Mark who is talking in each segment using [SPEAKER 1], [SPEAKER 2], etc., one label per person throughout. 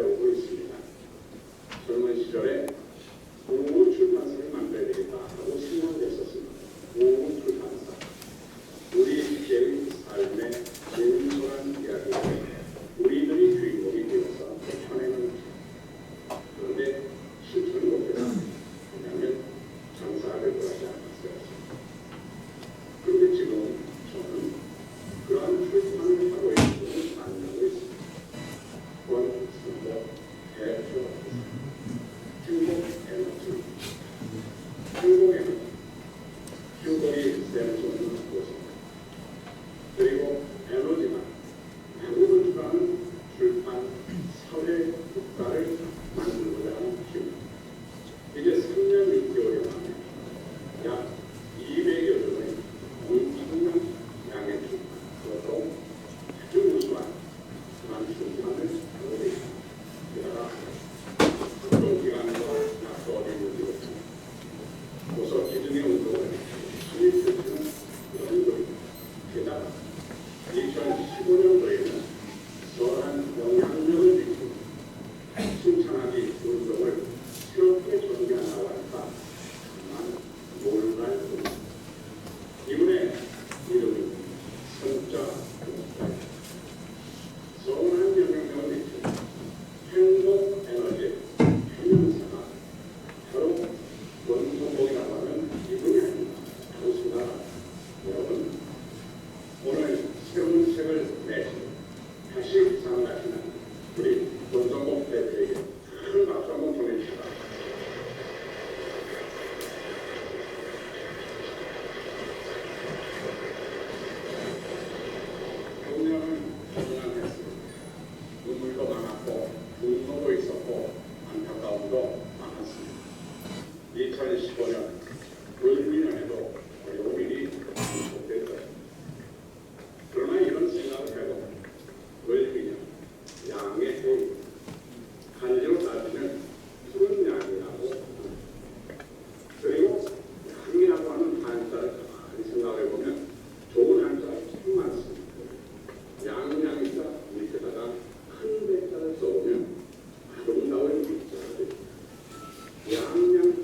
[SPEAKER 1] をます。それも一緒で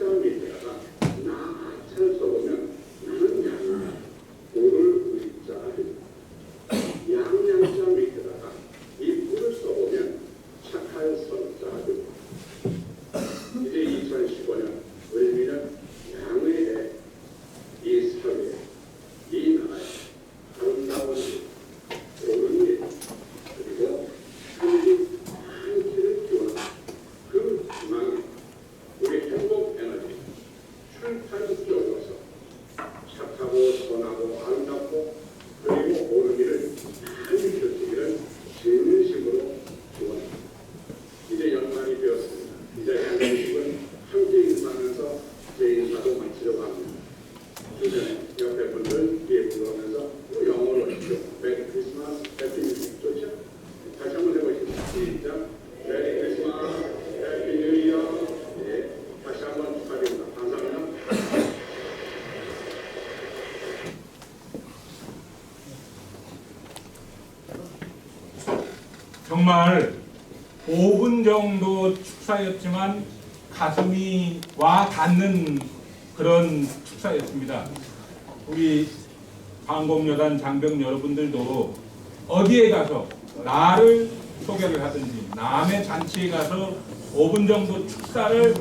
[SPEAKER 1] っ、あ
[SPEAKER 2] 5분 정도 축사였지만 가슴이 와 닿는 그런 축사였습니다. 우리 방공여단 장병 여러분들도 어디에 가서 나를 소개를 하든지 남의 잔치에 가서 5분 정도 축사를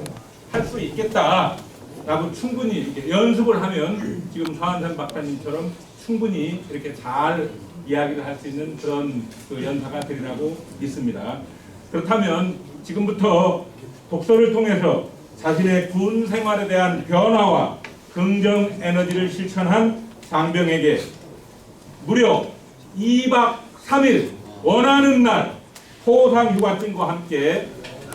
[SPEAKER 2] 할 수 있겠다라고 충분히 이렇게 연습을 하면 지금 서한산 박사님처럼 충분히 이렇게 잘 이야기를 할 수 있는 그런 그 연사가 되리라고 믿습니다. 그렇다면 지금부터 독서를 통해서 자신의 군 생활에 대한 변화와 긍정 에너지를 실천한 장병에게 무려 2박 3일 원하는 날 포상 휴가증과 함께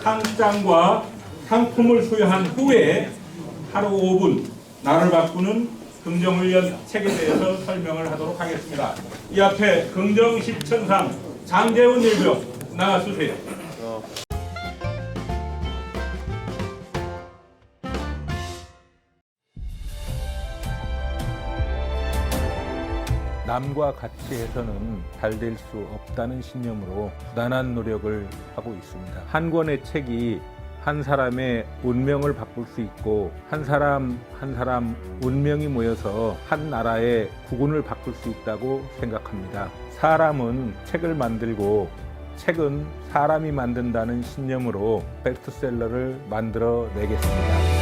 [SPEAKER 2] 상장과 상품을 수여한 후에 하루 5분 나를 바꾸는 긍정훈련 책에 대해서 설명을 하도록 하겠습니다. 이 앞에 긍정 실천상 장재훈 일병 나와주세요. 남과 같이 해서는 잘 될 수 없다는 신념으로 부단한 노력을 하고 있습니다. 한 권의 책이 한 사람의 운명을 바꿀 수 있고 한 사람 한 사람 운명이 모여서 한 나라의 국운을 바꿀 수 있다고 생각합니다. 사람은 책을 만들고 책은 사람이 만든다는 신념으로 베스트셀러를 만들어 내겠습니다.